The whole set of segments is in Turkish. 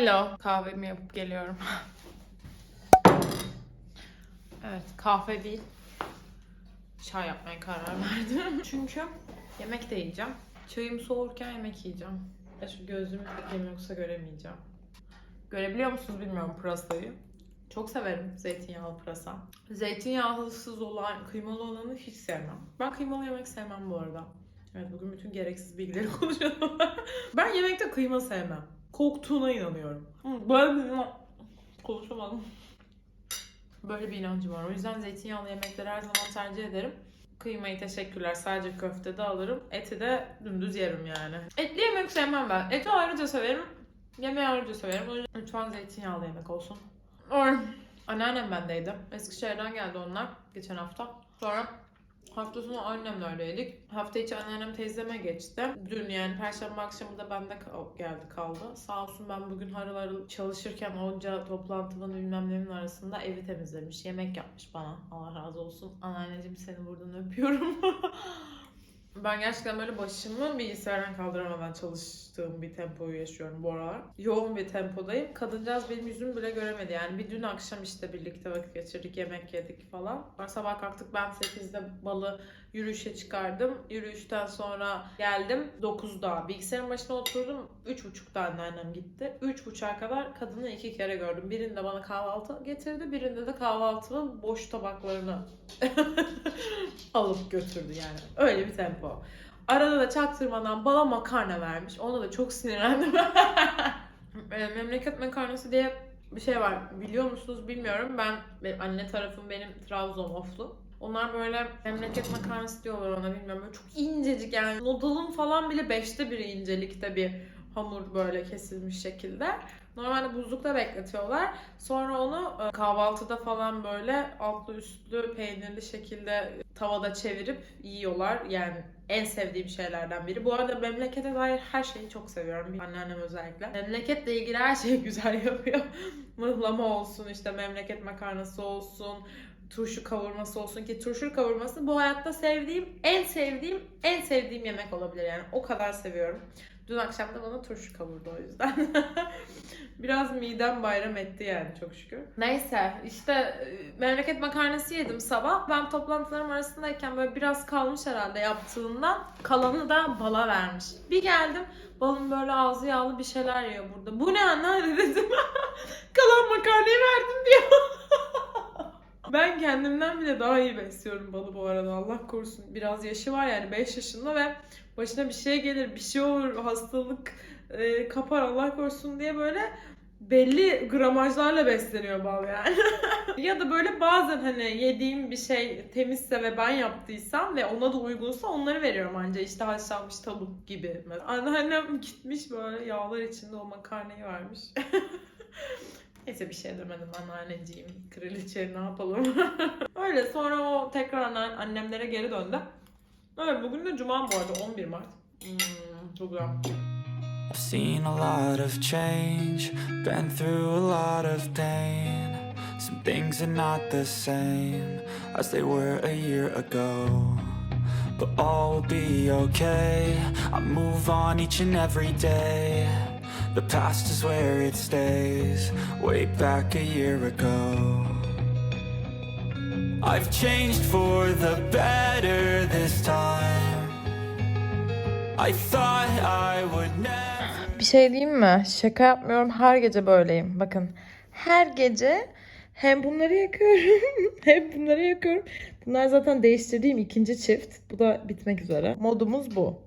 Alo. Kahvemi yapıp geliyorum. evet kahve değil. Çay yapmaya karar verdim. Çünkü yemek de yiyeceğim. Çayım soğurken yemek yiyeceğim. Ya şu gözlüğümü takayım yoksa göremeyeceğim. Görebiliyor musunuz bilmiyorum pırasayı. Çok severim zeytinyağlı pırasa. Zeytinyağlısız olan, kıymalı olanı hiç sevmem. Ben kıymalı yemek sevmem bu arada. Evet bugün bütün gereksiz bilgileri konuşuyorum. ben yemekte kıyma sevmem. Koktuğuna inanıyorum. Ben konuşamadım. Böyle bir inancım var. O yüzden zeytinyağlı yemekleri her zaman tercih ederim. Kıymayı teşekkürler. Sadece köfte de alırım. Eti de dümdüz yerim yani. Etli yemek sevmem ben. Eti ayrıca severim. Yemeği ayrıca severim. Lütfen zeytinyağlı yemek olsun. Anneannem bendeydi. Eskişehir'den geldi onlar geçen hafta. Sonra hafta sonu annemlerdeydik. Hafta içi anneannem teyzeme geçti. Dün yani perşembe akşamı da bende geldi kaldı. Sağ olsun ben bugün harıl harıl çalışırken onca toplantının bilmem nemin arasında evi temizlemiş. Yemek yapmış bana. Allah razı olsun. Anneanneciğim seni buradan öpüyorum. Ben gerçekten böyle başımı bilgisayardan kaldıramadan çalıştığım bir tempoyu yaşıyorum bu aralar. Yoğun bir tempodayım. Kadıncağız benim yüzümü bile göremedi. Yani bir dün akşam işte birlikte vakit geçirdik, yemek yedik falan. Sabah kalktık ben 8'de balı yürüyüşe çıkardım. Yürüyüşten sonra geldim 9'da. Bilgisayarın başına oturdum. 3.30'da anneannem gitti. 3.30'a kadar kadını iki kere gördüm. Birinde bana kahvaltı getirdi. Birinde de kahvaltının boş tabaklarını alıp götürdü yani. Öyle bir tempo. Arada da çaktırmadan bala makarna vermiş. Ona da çok sinirlendim. E, Memleket makarnası diye bir şey var. Biliyor musunuz bilmiyorum. Ben anne tarafım benim Trabzon oflu. Onlar böyle memleket makarnası diyorlar ona bilmiyorum. Böyle çok incecik yani noodle'ın falan bile beşte biri incelikte bir hamur böyle kesilmiş şekilde. Normalde buzlukta bekletiyorlar. Sonra onu e, kahvaltıda falan böyle altlı üstlü peynirli şekilde tavada çevirip yiyorlar. Yani en sevdiğim şeylerden biri. Bu arada memlekete dair her şeyi çok seviyorum. Anneannem özellikle. Memleketle ilgili her şeyi güzel yapıyor. Mıhlama olsun işte memleket makarnası olsun turşu kavurması olsun ki turşu kavurması bu hayatta sevdiğim, en sevdiğim, en sevdiğim yemek olabilir yani. O kadar seviyorum. Dün akşam da bana turşu kavurdu o yüzden. Biraz midem bayram etti yani çok şükür. Neyse işte e, memleket makarnası yedim sabah. Ben toplantılarım arasındayken böyle biraz kalmış herhalde yaptığından kalanı da bala vermiş. Bir geldim balım böyle ağzı yağlı bir şeyler yiyor burada. Bu ne anne dedim. Kalan makarnayı verdim diyor. Ben kendimden bile daha iyi besliyorum balı bu arada Allah korusun. Biraz yaşı var yani 5 yaşında ve başına bir şey gelir, bir şey olur, hastalık e, kapar Allah korusun diye böyle belli gramajlarla besleniyor bal yani. ya da böyle bazen hani yediğim bir şey temizse ve ben yaptıysam ve ona da uygunsa onları veriyorum anca işte haşlanmış tavuk gibi. Anneannem gitmiş böyle yağlar içinde o makarnayı vermiş. Neyse bir şey demedim anneanneciğim. Kraliçe ne yapalım. Öyle sonra o tekrar anne, annemlere geri döndü. Evet bugün de cuma bu arada 11 Mart. Hmm, çok. I've seen a lot of change, been through a lot of pain. Some things are not the same as they were a year ago. But all will be okay. I move on each and every day. The past is where it stays, way back a year ago. I've changed for the better this time. Bir şey diyeyim mi? Şaka yapmıyorum. Her gece böyleyim. Bakın. Her gece hem bunları yakıyorum hem bunları yakıyorum. Bunlar zaten değiştirdiğim ikinci çift. Bu da bitmek üzere. Modumuz bu.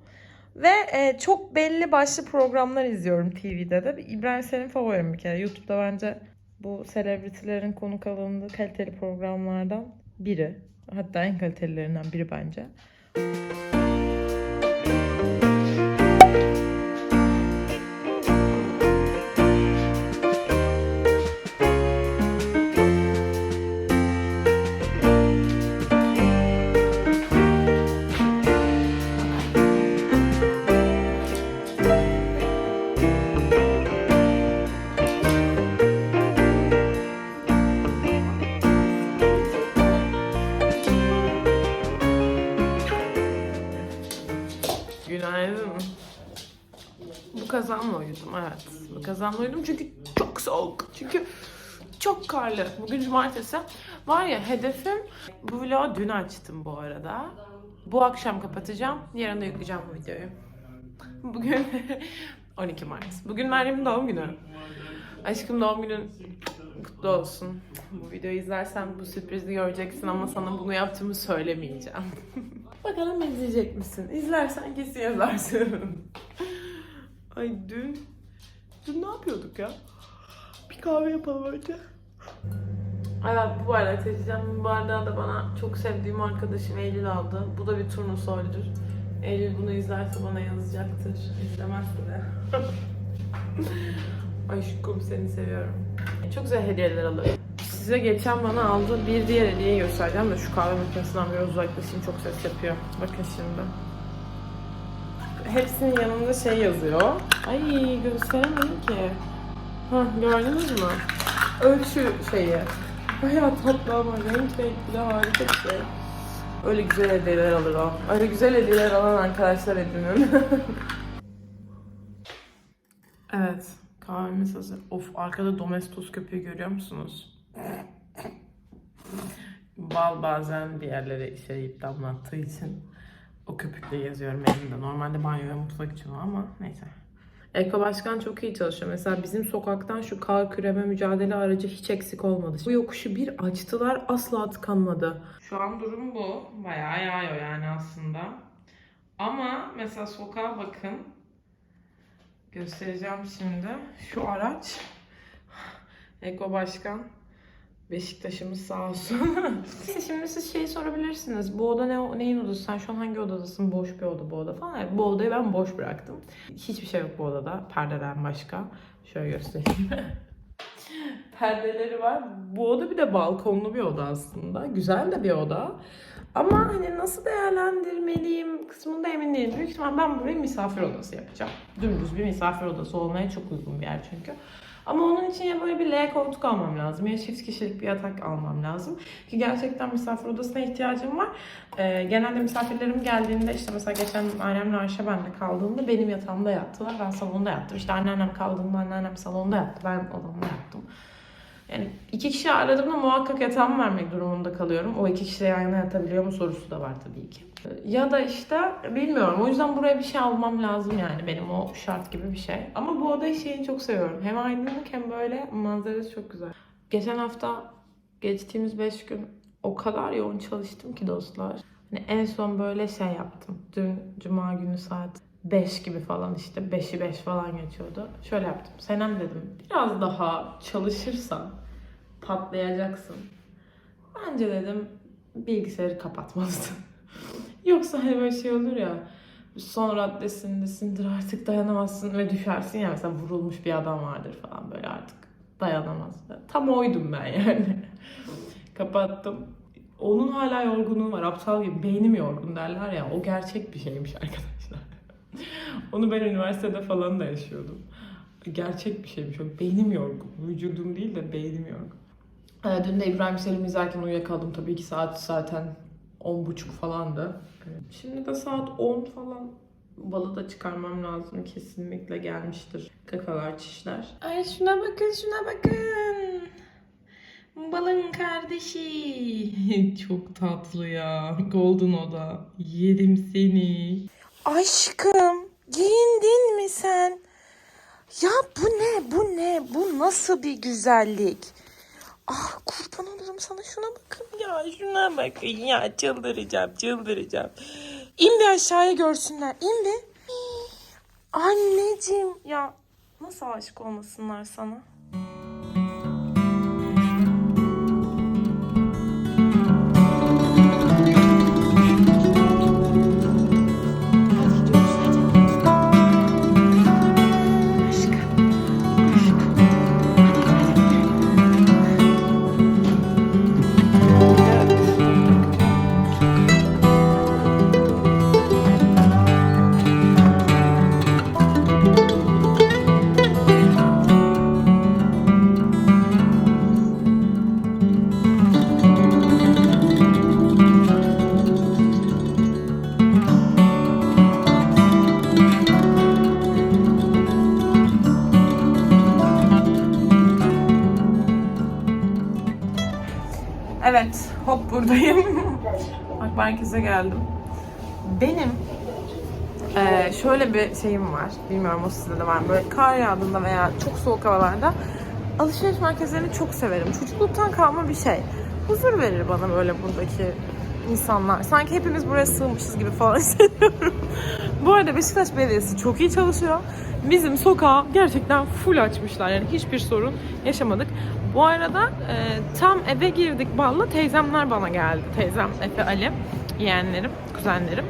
Ve e, çok belli başlı programlar izliyorum TV'de de. İbrahim senin favorim bir kere. YouTube'da bence bu selebritilerin konuk alındığı kaliteli programlardan biri. Hatta en kalitelilerinden biri bence. Günaydın. Bu kazanla uyudum evet. Bu kazanla uyudum çünkü çok soğuk. Çünkü çok karlı. Bugün cumartesi. Var ya hedefim bu vlogu dün açtım bu arada. Bu akşam kapatacağım. Yarın da yükleyeceğim bu videoyu. Bugün 12 Mart. Bugün Meryem'in doğum günü. Aşkım doğum günün kutlu olsun. Bu videoyu izlersen bu sürprizi göreceksin ama sana bunu yaptığımı söylemeyeceğim. Bakalım izleyecek misin? İzlersen kesin yazarsın. Ay dün... Dün ne yapıyorduk ya? Bir kahve yapalım önce. Evet bu bardak seçeceğim. Bu bardağı da bana çok sevdiğim arkadaşım Eylül aldı. Bu da bir turnusolüdür. Eylül bunu izlerse bana yazacaktır. İzlemezse de. Aşkım seni seviyorum. Çok güzel hediyeler alıyorum. Size geçen bana aldığı bir diğer hediyeyi göstereceğim de şu kahve makinesinden biraz uzaklaşayım çok ses yapıyor. Bakın şimdi. Hepsinin yanında şey yazıyor. Ay gösteremedim ki. Hah gördünüz mü? Ölçü şeyi. Bayağı tatlı ama renk renkli harika bir şey. Öyle güzel hediyeler alır o. Öyle güzel hediyeler alan arkadaşlar edinin. evet. Kahvemiz hazır. Of arkada domestos köpüğü görüyor musunuz? Bal bazen bir yerlere işeyip damlattığı için o köpükle yazıyorum elimde. Normalde banyo ve mutfak için o ama neyse. Eko Başkan çok iyi çalışıyor. Mesela bizim sokaktan şu kar küreme mücadele aracı hiç eksik olmadı. Bu yokuşu bir açtılar asla tıkanmadı. Şu an durum bu. Bayağı yağıyor yani aslında. Ama mesela sokağa bakın. Göstereceğim şimdi. Şu araç. Eko Başkan. Beşiktaş'ımız sağ olsun. Şimdi siz şeyi sorabilirsiniz. Bu oda ne, neyin odası? Sen şu an hangi odadasın? Boş bir oda bu oda falan. Bu odayı ben boş bıraktım. Hiçbir şey yok bu odada. Perdeden başka. Şöyle göstereyim. Perdeleri var. Bu oda bir de balkonlu bir oda aslında. Güzel de bir oda. Ama hani nasıl değerlendirmeliyim kısmında emin değilim. Büyük ihtimal ben burayı misafir odası yapacağım. Dümdüz bir misafir odası olmaya çok uygun bir yer çünkü. Ama onun için ya böyle bir L koltuk almam lazım ya çift kişilik bir yatak almam lazım. Ki gerçekten misafir odasına ihtiyacım var. Ee, genelde misafirlerim geldiğinde işte mesela geçen annemle Ayşe bende kaldığında benim yatağımda yattılar. Ben salonda yattım. İşte anneannem kaldığında anneannem salonda yattı. Ben odamda yattım. Yani iki kişi aradığımda muhakkak yatağımı vermek durumunda kalıyorum. O iki kişi yan yana yatabiliyor mu sorusu da var tabii ki. Ya da işte bilmiyorum. O yüzden buraya bir şey almam lazım yani. Benim o şart gibi bir şey. Ama bu oda şeyini çok seviyorum. Hem aydınlık hem böyle manzarası çok güzel. Geçen hafta geçtiğimiz 5 gün o kadar yoğun çalıştım ki dostlar. Hani en son böyle şey yaptım. Dün cuma günü saat 5 gibi falan işte 5'i 5 falan geçiyordu. Şöyle yaptım. Senem dedim biraz daha çalışırsan patlayacaksın. Bence dedim bilgisayarı kapatmalısın. Yoksa hani böyle şey olur ya son raddesindesindir artık dayanamazsın ve düşersin ya mesela vurulmuş bir adam vardır falan böyle artık dayanamaz. Tam oydum ben yani. Kapattım. Onun hala yorgunluğu var. Aptal gibi beynim yorgun derler ya. O gerçek bir şeymiş arkadaşlar. Onu ben üniversitede falan da yaşıyordum. Gerçek bir şeymiş. O beynim yorgun. Vücudum değil de beynim yorgun. Ee, dün de İbrahim Selim izlerken uyuyakaldım. Tabii ki saat zaten 10.30 falandı. Şimdi de saat 10 falan. Balı da çıkarmam lazım. Kesinlikle gelmiştir. Kakalar, çişler. Ay şuna bakın, şuna bakın. Balın kardeşi. Çok tatlı ya. Golden Oda. Yedim seni. Aşkım giyindin mi sen? Ya bu ne bu ne bu nasıl bir güzellik? Ah kurban olurum sana şuna bakın ya şuna bakın ya çıldıracağım çıldıracağım. İn bir aşağıya görsünler in bir. Anneciğim ya nasıl aşık olmasınlar sana? Merkeze geldim. Benim eee, şöyle bir şeyim var. Bilmiyorum o sizde de var mı? Böyle kar yağdığında veya çok soğuk havalarda alışveriş merkezlerini çok severim. Çocukluktan kalma bir şey. Huzur verir bana böyle buradaki insanlar. Sanki hepimiz buraya sığmışız gibi falan hissediyorum. Bu arada Beşiktaş Belediyesi çok iyi çalışıyor. Bizim sokağı gerçekten full açmışlar. Yani hiçbir sorun yaşamadık. Bu arada e, tam eve girdik balla teyzemler bana geldi. Teyzem Efe Ali, yeğenlerim, kuzenlerim.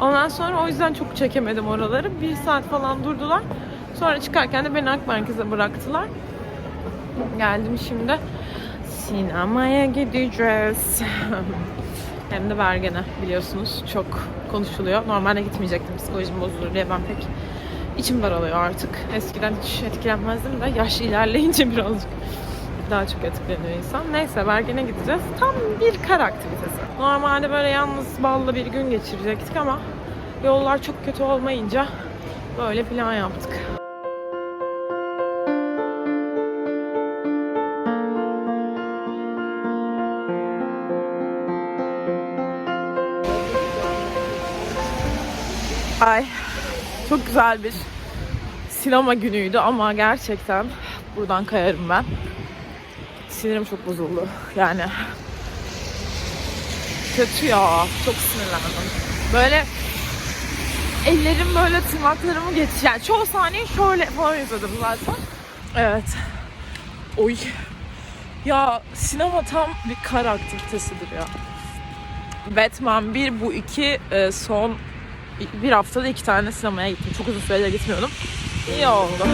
Ondan sonra o yüzden çok çekemedim oraları. Bir saat falan durdular. Sonra çıkarken de beni Ak bıraktılar. Geldim şimdi. Sinemaya gideceğiz. Hem de Bergen'e biliyorsunuz çok konuşuluyor. Normalde gitmeyecektim psikolojim bozulur diye ben pek içim daralıyor artık. Eskiden hiç etkilenmezdim de yaş ilerleyince birazcık daha çok etkileniyor insan. Neyse Bergen'e gideceğiz. Tam bir kar aktivitesi. Normalde böyle yalnız ballı bir gün geçirecektik ama yollar çok kötü olmayınca böyle plan yaptık. Ay çok güzel bir sinema günüydü ama gerçekten buradan kayarım ben. Sinirim çok bozuldu. Yani kötü ya. Çok sinirlendim. Böyle ellerim böyle tırnaklarımı geçiyor. Yani çoğu sahneyi şöyle falan izledim zaten. Evet. Oy. Ya sinema tam bir kar aktivitesidir ya. Batman 1 bu 2 son bir haftada iki tane sinemaya gittim. Çok uzun süredir gitmiyordum. İyi oldu.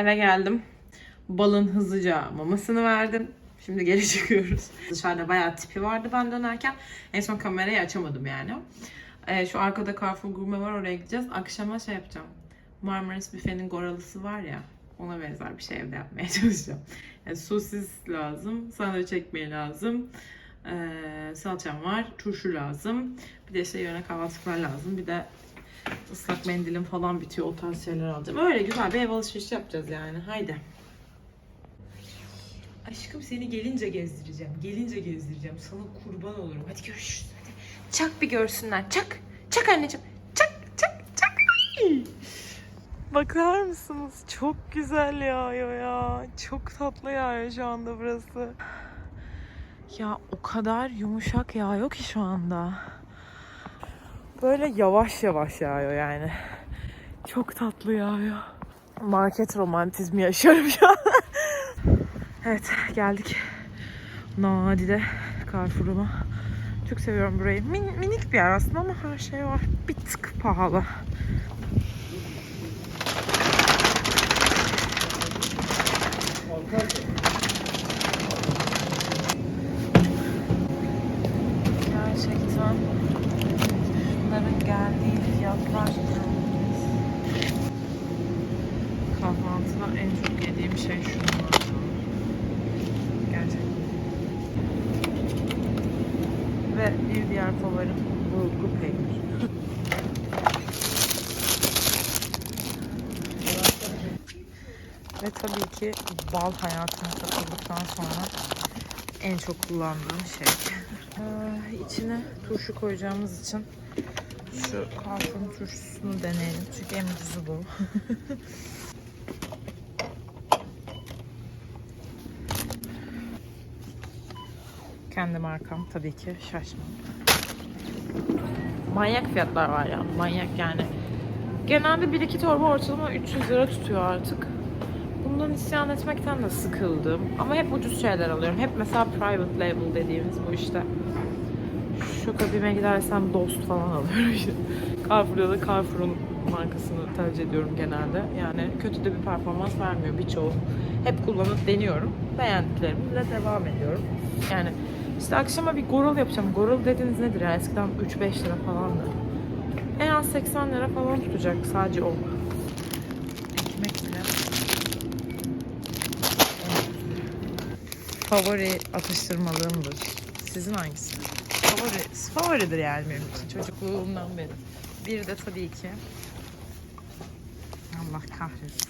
Eve geldim. Balın hızlıca mamasını verdim. Şimdi geri çıkıyoruz. Dışarıda bayağı tipi vardı ben dönerken. En son kamerayı açamadım yani. Ee, şu arkada Carrefour Gourmet var oraya gideceğiz. Akşama şey yapacağım. Marmaris Büfe'nin goralısı var ya. Ona benzer bir şey evde yapmaya çalışacağım. Yani sosis lazım. Sandviç ekmeği lazım. Ee, salçam var. Turşu lazım. Bir de işte yerine kahvaltılıklar lazım. Bir de ıslak mendilim falan bitiyor. O tarz şeyler alacağım. Öyle güzel bir ev alışverişi yapacağız yani. Haydi. Aşkım seni gelince gezdireceğim. Gelince gezdireceğim. Sana kurban olurum. Hadi görüşürüz. Hadi. Çak bir görsünler. Çak. Çak anneciğim. Çak çak çak. Ay. Bakar mısınız? Çok güzel yağıyor ya. Çok tatlı yağıyor şu anda burası. Ya o kadar yumuşak yağıyor ki şu anda. Böyle yavaş yavaş yağıyor yani. Çok tatlı yağıyor. Market romantizmi yaşıyorum şu an. Evet geldik. Nadide Carrefour'uma. Çok seviyorum burayı. Min- minik bir yer aslında ama her şey var. Bir tık pahalı. Gerçekten bunların geldiği fiyatlar inanılmaz. Kahvaltıda en çok yediğim şey şunlar. Gerçekten. Ve bir diğer favorim bulgur peynir. Ve tabii ki bal hayatıma katıldıktan sonra en çok kullandığım şey. Ee, içine turşu koyacağımız için şu Carrefour'un turşusunu deneyelim. Çünkü en ucuzu bu. Kendi markam tabii ki şaşmam. Manyak fiyatlar var ya. Manyak yani. Genelde 1-2 torba ortalama 300 lira tutuyor artık. Bundan isyan etmekten de sıkıldım. Ama hep ucuz şeyler alıyorum. Hep mesela private label dediğimiz bu işte. Şu kabime gidersem Dost falan alıyorum işte. Carrefour'da da Carrefour'un markasını tercih ediyorum genelde. Yani kötü de bir performans vermiyor birçoğu. Hep kullanıp deniyorum. Beğendiklerimle devam ediyorum. Yani işte akşama bir gorul yapacağım. Gorul dediğiniz nedir ya? Eskiden 3-5 lira falandı. En az 80 lira falan tutacak sadece o. Ekmek bile. Favori atıştırmalığımdır. Sizin hangisi? Favori, favoridir yani benim için çocukluğumdan beri. Bir de tabii ki Allah kahretsin.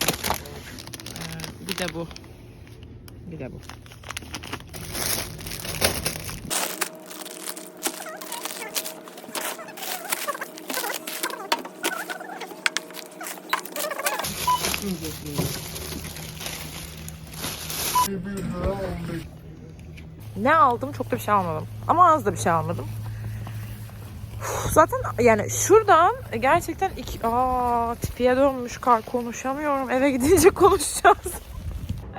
Ee, bir de bu. Bir de bu. Ne aldım? Çok da bir şey almadım. Ama az da bir şey almadım. Zaten yani şuradan gerçekten iki... Aa tipiye dönmüş kar konuşamıyorum. Eve gidince konuşacağız.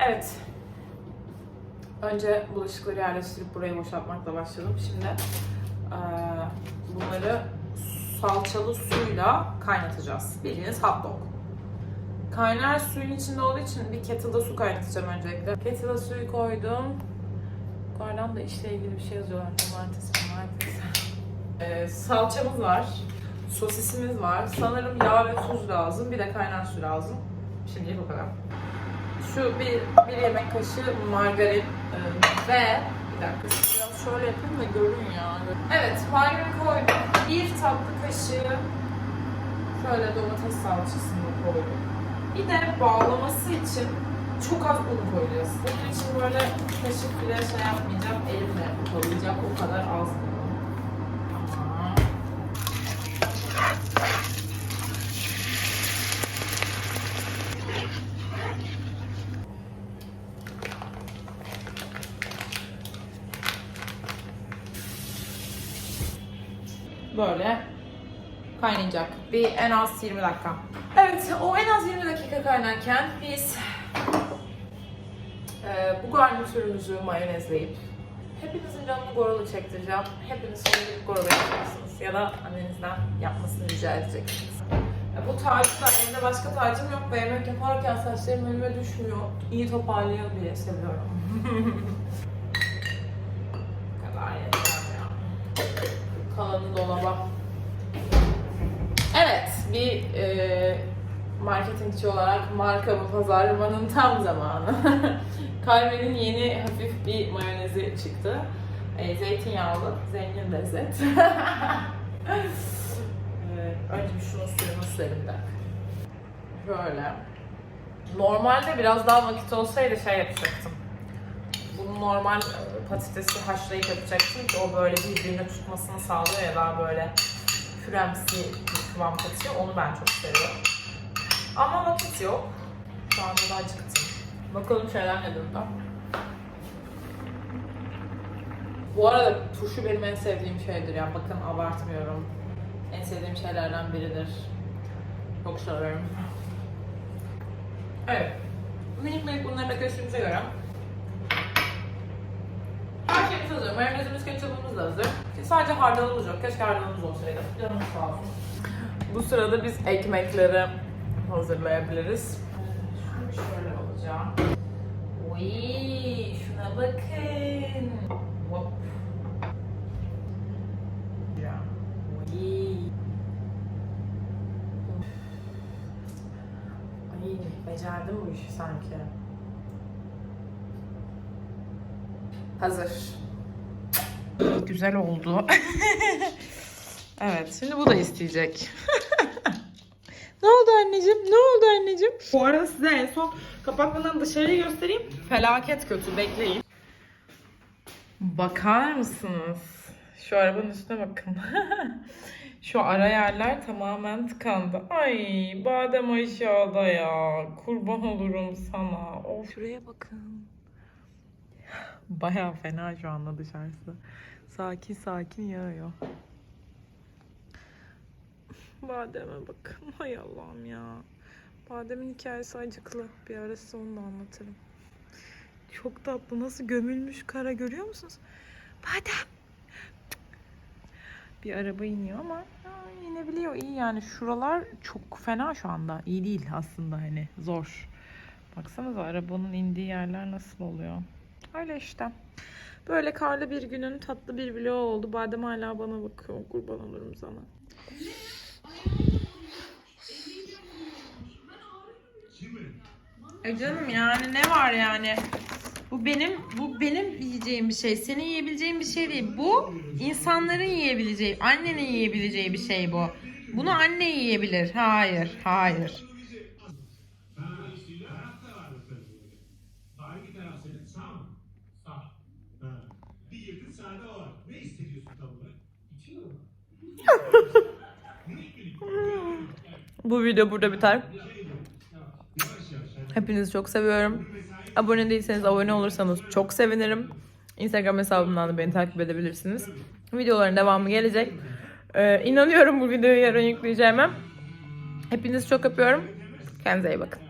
Evet. Önce bulaşıkları yerleştirip burayı boşaltmakla başladım. Şimdi bunları salçalı suyla kaynatacağız. Bildiğiniz hot dog. Kaynar suyun içinde olduğu için bir kettle'da su kaynatacağım öncelikle. Kettle'a suyu koydum. Yukarıdan da işle ilgili bir şey yazıyorlar. Cumartesi, cumartesi. Eee, salçamız var. Sosisimiz var. Sanırım yağ ve tuz lazım. Bir de kaynar su lazım. Şimdilik bu kadar. Şu bir, bir yemek kaşığı margarin e, ve bir dakika biraz şöyle yapayım da görün ya. Evet margarin koydum. Bir tatlı kaşığı şöyle domates salçasını koydum. Bir de bağlaması için çok az un koyacağız. Bunun için böyle kaşık bile şey yapmayacağım. Elimle koyacak o kadar az böyle kaynayacak. Bir en az 20 dakika. O en az 20 dakika kaynarken biz e, bu garnitürümüzü mayonezleyip hepinizin canını goralı çektireceğim. Hepiniz gidip goralı yapacaksınız ya da annenizden yapmasını rica edeceksiniz. E, bu tarifte elimde başka tarifim yok ve yemek yaparken saçlarım önüme düşmüyor. İyi toparlıyor diye seviyorum. bu kadar yeter ya kalanı dolaba. Evet, bir e, marketingçi olarak markamı pazarlamanın tam zamanı. Calvin'in yeni hafif bir mayonezi çıktı. E, zeytinyağlı, zengin lezzet. e, önce şunun suyunu sürelim dakika. Böyle. Normalde biraz daha vakit olsaydı şey yapacaktım. Bunu normal e, patatesi haşlayıp yapacaktım ki o böyle birbirine tutmasını sağlıyor ya daha böyle püremsi bir kıvam katıyor. Onu ben çok seviyorum. Ama vakit yok. Şu anda da acıktım. Bakalım şeyler ne durumda. Bu arada turşu benim en sevdiğim şeydir ya. Bakın abartmıyorum. En sevdiğim şeylerden biridir. Çok severim. Evet. Minik minik bunları da gösterimize göre her şeyimiz hazır. Mayonezimiz, ketçapımız da hazır. Sadece hardalımız yok. Keşke hardalımız olsaydı. Canımız sağ olsun. Bu sırada biz ekmekleri hazırlayabiliriz. Şunu şöyle alacağım. Oy, şuna bakın. Hop. Oy. Ay, becerdim bu işi sanki. Hazır. Güzel oldu. evet, şimdi bu da isteyecek. Ne oldu anneciğim? Ne oldu anneciğim? Bu arada size en son kapatmadan dışarıyı göstereyim. Felaket kötü, bekleyin. Bakar mısınız? Şu arabanın üstüne bakın. Şu ara yerler tamamen tıkandı. Ay badem aşağıda ya. Kurban olurum sana. Of. Şuraya bakın. Baya fena şu anda dışarısı. Sakin sakin yağıyor. Bademe bakın. Hay Allah'ım ya. Bademin hikayesi acıklı. Bir ara size onu da anlatırım. Çok tatlı. Nasıl gömülmüş kara görüyor musunuz? Badem. Bir araba iniyor ama aa, inebiliyor. İyi yani. Şuralar çok fena şu anda. İyi değil aslında hani. Zor. Baksanıza arabanın indiği yerler nasıl oluyor. Öyle işte. Böyle karlı bir günün tatlı bir vlog oldu. Badem hala bana bakıyor. Kurban olurum sana. E canım yani ne var yani? Bu benim bu benim yiyeceğim bir şey. Senin yiyebileceğin bir şey değil. Bu insanların yiyebileceği, annenin yiyebileceği bir şey bu. Bunu anne yiyebilir. Hayır, hayır. Bu video burada biter. Hepinizi çok seviyorum. Abone değilseniz abone olursanız çok sevinirim. Instagram hesabımdan da beni takip edebilirsiniz. Videoların devamı gelecek. Ee, inanıyorum bu videoyu yarın yükleyeceğime. Hepinizi çok öpüyorum. Kendinize iyi bakın.